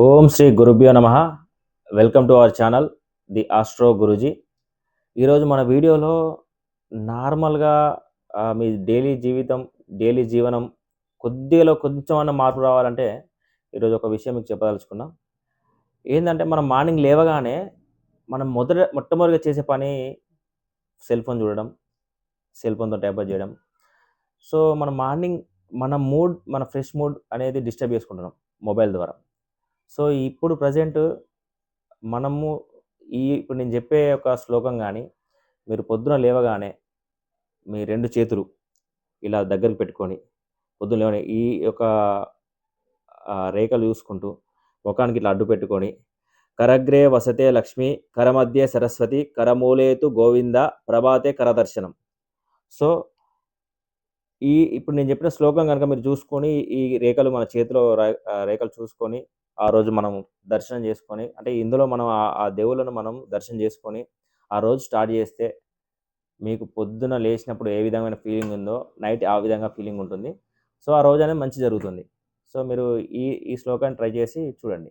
ఓం శ్రీ గురుభ్యో నమ. Welcome to our channel the astro Guruji ఈరోజు మన వీడియోలో నార్మల్గా మీ డైలీ జీవితం డైలీ జీవనం కొద్దిగా కొంచెం అన్న మార్పు రావాలంటే ఈరోజు ఒక విషయం మీకు చెప్పదలుచుకున్నాం. ఏంటంటే మనం మార్నింగ్ లేవగానే మనం మొదట మొట్టమొదటిగా చేసే పని సెల్ ఫోన్ చూడడం సెల్ ఫోన్తో టైప్ చేయడం. సో మన మార్నింగ్ మన మూడ్ మన ఫ్రెష్ మూడ్ అనేది డిస్టర్బ్ చేసుకుంటున్నాం మొబైల్ ద్వారా. సో ఇప్పుడు ప్రజెంట్ మనము ఈ ఇప్పుడు నేను చెప్పే ఒక శ్లోకం కానీ మీరు పొద్దున లేవగానే మీ రెండు చేతులు ఇలా దగ్గరికి పెట్టుకొని పొద్దున లేవని ఈ యొక్క రేఖలు చూసుకుంటూ ముఖానికి ఇట్లా అడ్డు పెట్టుకొని కరగ్రే వసతే లక్ష్మి కరమధ్యే సరస్వతి కరమూలేతు గోవింద ప్రభాతే కరదర్శనం. సో ఈ ఇప్పుడు నేను చెప్పిన శ్లోకం కనుక మీరు చూసుకొని ఈ రేఖలు మన చేతిలో రేఖలు చూసుకొని ఆ రోజు మనం దర్శనం చేసుకొని అంటే ఇందులో మనం ఆ- ఆ దేవుళ్ళను మనం దర్శనం చేసుకొని ఆ రోజు స్టార్ట్ చేస్తే మీకు పొద్దున లేచినప్పుడు ఏ విధమైన ఫీలింగ్ ఉందో నైట్ ఆ విధంగా ఫీలింగ్ ఉంటుంది. సో ఆ రోజు అనేది మంచి జరుగుతుంది. సో మీరు ఈ ఈ శ్లోకాన్ని ట్రై చేసి చూడండి.